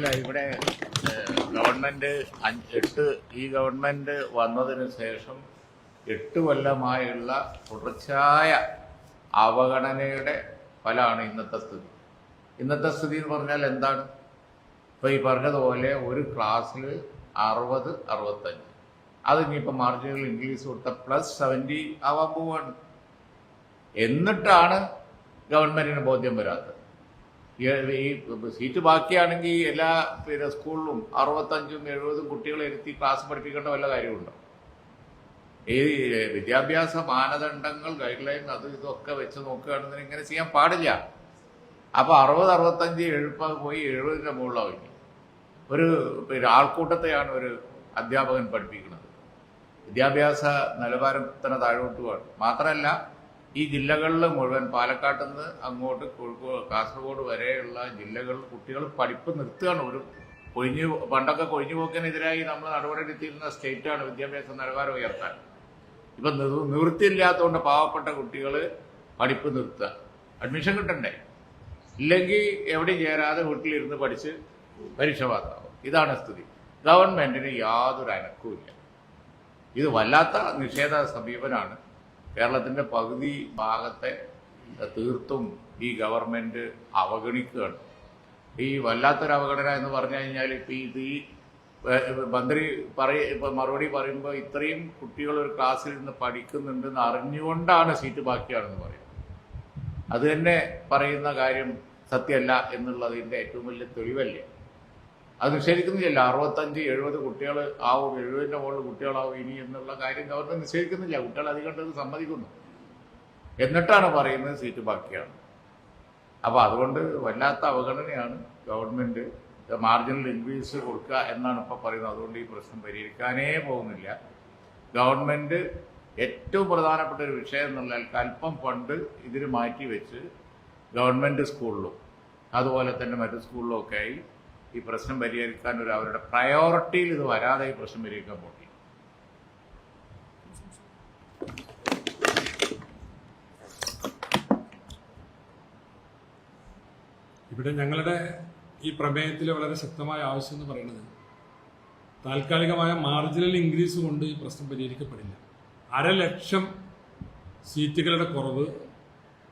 അല്ല ഇവിടെ ഗവൺമെന്റ് എട്ട് ഈ ഗവൺമെന്റ് വന്നതിന് ശേഷം എട്ട് കൊല്ലമായുള്ള തുടർച്ചയായ അവഗണനയുടെ ഫലമാണ് ഇന്നത്തെ സ്ഥിതി. ഇന്നത്തെ സ്ഥിതി എന്ന് പറഞ്ഞാൽ എന്താണ്? ഇപ്പൊ ഈ പറഞ്ഞതുപോലെ ഒരു ക്ലാസ്സിൽ അറുപത് അറുപത്തഞ്ച്. അത് ഇനിയിപ്പോൾ മാർജിനൽ ഇംഗ്ലീഷ് കൊടുത്ത പ്ലസ് സെവന്റി ആവാൻ പോവാണ്. എന്നിട്ടാണ് ഗവൺമെന്റിന് ബോധ്യം വരാത്തത്. ഈ- സീറ്റ് ബാക്കിയാണെങ്കിൽ എല്ലാ പിന്നെ സ്കൂളിലും അറുപത്തഞ്ചും എഴുപതും കുട്ടികളെ ഇരുത്തി ക്ലാസ് പഠിപ്പിക്കേണ്ട വല്ല കാര്യമുണ്ടോ? ഈ വിദ്യാഭ്യാസ മാനദണ്ഡങ്ങൾ ഗൈഡ് ലൈൻ അത് ഇതൊക്കെ വെച്ച് നോക്കുകയാണെന്ന് ഇങ്ങനെ ചെയ്യാൻ പാടില്ല. അപ്പൊ അറുപത് അറുപത്തഞ്ച് എഴുപത് പോയി എഴുപതിന്റെ മുകളിലാവും ഇനി ഒരു പിന്നെ ആൾക്കൂട്ടത്തെയാണ് ഒരു അധ്യാപകൻ പഠിപ്പിക്കുന്നത്. വിദ്യാഭ്യാസ നിലവാരത്തിന് താഴോട്ടുമാണ് മാത്രമല്ല ഈ ജില്ലകളിൽ മുഴുവൻ പാലക്കാട്ട് നിന്ന് അങ്ങോട്ട് കോഴിക്കോട് കാസർഗോഡ് വരെയുള്ള ജില്ലകളിൽ കുട്ടികൾ പഠിപ്പ് നിർത്തുകയാണ്. ഒരു കൊഴിഞ്ഞു പണ്ടൊക്കെ കൊഴിഞ്ഞു പോക്കിനെതിരായി നമ്മൾ നടപടിയെടുത്തിരുന്ന സ്റ്റേറ്റാണ് വിദ്യാഭ്യാസ നിലവാരം ഉയർത്താൻ. ഇപ്പം നിവ- നിവൃത്തിയില്ലാത്തതുകൊണ്ട് പാവപ്പെട്ട കുട്ടികൾ പഠിപ്പ് നിർത്തുക. അഡ്മിഷൻ കിട്ടണ്ടേ? ഇല്ലെങ്കിൽ എവിടെയും ചേരാതെ വീട്ടിലിരുന്ന് പഠിച്ച് പരീക്ഷ പാസ്സാവും ഇതാണ് സ്ഥിതി. ഗവൺമെന്റിന് യാതൊരു അനക്കവും ഇത് വല്ലാത്ത നിഷേധ സമീപനാണ്. കേരളത്തിന്റെ പകുതി ഭാഗത്തെ തീർത്തും ഈ ഗവൺമെന്റ് അവഗണിക്കുകയാണ്. ഈ വല്ലാത്തൊരു അവഗണന എന്ന് പറഞ്ഞു കഴിഞ്ഞാൽ ഇപ്പം ഇത് ഈ മന്ത്രി പറയ ഇപ്പം മറുപടി പറയുമ്പോൾ ഇത്രയും കുട്ടികൾ ഒരു ക്ലാസ്സിൽ നിന്ന് പഠിക്കുന്നുണ്ടെന്ന് അറിഞ്ഞുകൊണ്ടാണ് സീറ്റ് ബാക്കിയാണെന്ന് പറയുന്നത്. അത് തന്നെ പറയുന്ന കാര്യം സത്യമല്ല എന്നുള്ളതിന്റെ ഏറ്റവും വലിയ തെളിവല്ലേ? അത് നിഷേധിക്കുന്നില്ല. അറുപത്തഞ്ച് എഴുപത് കുട്ടികൾ ആവും എഴുപതിന്റെ മുകളിൽ കുട്ടികളാവും ഇനി എന്നുള്ള കാര്യം ഗവർണർ നിഷേധിക്കുന്നില്ല. കുട്ടികൾ അധികം സമ്മതിക്കുന്നു. എന്നിട്ടാണ് പറയുന്നത് സീറ്റ് ബാക്കിയാണ്. അപ്പോൾ അതുകൊണ്ട് വല്ലാത്ത അവഗണനയാണ് ഗവൺമെന്റ് മാർജിനൽ ഇൻക്രീസ് കൊടുക്കുക എന്നാണ് ഇപ്പൊ പറയുന്നത്. അതുകൊണ്ട് ഈ പ്രശ്നം പരിഹരിക്കാനേ പോകുന്നില്ല. ഗവൺമെന്റ് ഏറ്റവും പ്രധാനപ്പെട്ട ഒരു വിഷയം എന്നുള്ള അല്പം ഫണ്ട് ഇതിന് മാറ്റി വെച്ച് ഗവൺമെന്റ് സ്കൂളിലും അതുപോലെ തന്നെ മറ്റു സ്കൂളിലും ഒക്കെ ആയി ഈ പ്രശ്നം പരിഹരിക്കാൻ ഒരു അവരുടെ പ്രയോറിറ്റിയിൽ ഇത് വരാതെ ഈ പ്രശ്നം പരിഹരിക്കാൻ പോട്ടി ഇവിടെ ഞങ്ങളുടെ ഈ പ്രമേയത്തിൽ വളരെ ശക്തമായ ആവശ്യം എന്ന് പറയുന്നത് താൽക്കാലികമായ മാർജിനൽ ഇൻക്രീസ് കൊണ്ട് ഈ പ്രശ്നം പരിഹരിക്കപ്പെടില്ല. അരലക്ഷം സീറ്റുകളുടെ കുറവ്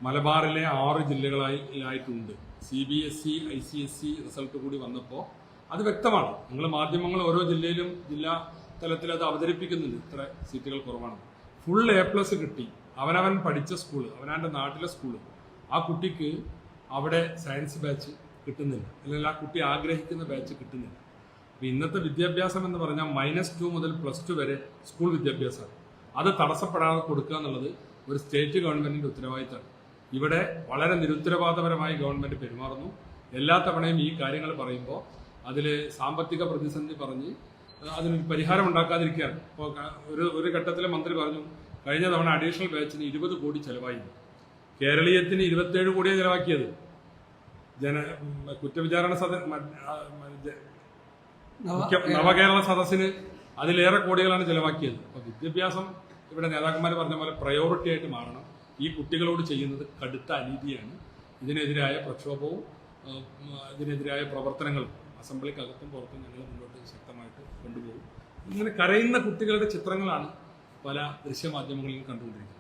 മലബാറിലെ ആറ് ജില്ലകളായി ആയിട്ടുണ്ട്. C B S E I C S C result കൂടി വന്നപ്പോൾ അത് വ്യക്തമാണ്. നിങ്ങൾ മാധ്യമങ്ങൾ ഓരോ ജില്ലയിലും ജില്ലാ തലത്തിൽ അത് അവതരിപ്പിക്കുന്നുണ്ട്. ഇത്ര സീറ്റുകൾ കുറവാണ്. ഫുൾ എ പ്ലസ് കിട്ടി. അവനവൻ പഠിച്ച സ്കൂൾ അവനവന്റെ നാട്ടിലെ സ്കൂൾ ആ കുട്ടിക്ക് അവിടെ സയൻസ് ബാച്ച് കിട്ടുന്നില്ല. അല്ലെങ്കിൽ ആ കുട്ടി ആഗ്രഹിക്കുന്ന ബാച്ച് കിട്ടുന്നില്ല. അപ്പോൾ ഇന്നത്തെ വിദ്യാഭ്യാസം എന്ന് പറഞ്ഞാൽ മൈനസ് ടു മുതൽ പ്ലസ് ടു വരെ സ്കൂൾ വിദ്യാഭ്യാസമാണ്. അത് തടസ്സപ്പെടാതെ കൊടുക്കുക എന്നുള്ളത് ഒരു സ്റ്റേറ്റ് ഗവൺമെന്റിന്റെ ഉത്തരവാദിത്തമാണ്. ഇവിടെ വളരെ നിരുത്തരവാദപരമായി ഗവൺമെന്റ് പെരുമാറുന്നു. എല്ലാ തവണയും ഈ കാര്യങ്ങൾ പറയുമ്പോൾ അതിൽ സാമ്പത്തിക പ്രതിസന്ധി പറഞ്ഞ് അതിന് അതിനൊരു പരിഹാരം ഉണ്ടാക്കാതിരിക്കുകയാണ്. ഇപ്പോൾ ഒരു ഒരു ഘട്ടത്തിൽ മന്ത്രി പറഞ്ഞു കഴിഞ്ഞ തവണ അഡീഷണൽ ബാച്ചിന് ഇരുപത് കോടി ചെലവായി കേരളീയത്തിന് ഇരുപത്തേഴ് കോടിയാണ് ചെലവാക്കിയത്. ജന കുറ്റവിചാരണ സദ നവകേരള സദസ്സിന് അതിലേറെ കോടികളാണ് ചെലവാക്കിയത്. അപ്പൊ വിദ്യാഭ്യാസം ഇവിടെ നേതാക്കന്മാർ പറഞ്ഞ പോലെ പ്രയോറിറ്റി ആയിട്ട് മാറണം. ഈ കുട്ടികളോട് ചെയ്യുന്നത് കടുത്ത അനീതിയാണ്. ഇതിനെതിരായ പ്രക്ഷോഭവും ഇതിനെതിരായ പ്രവർത്തനങ്ങളും അസംബ്ലിക്കകത്തും പുറത്തും ഞങ്ങൾ മുന്നോട്ട് ശക്തമായിട്ട് കൊണ്ടുപോകും. ഇങ്ങനെ കരയുന്ന കുട്ടികളുടെ ചിത്രങ്ങളാണ് പല ദൃശ്യമാധ്യമങ്ങളിലും കണ്ടുകൊണ്ടിരിക്കുന്നത്.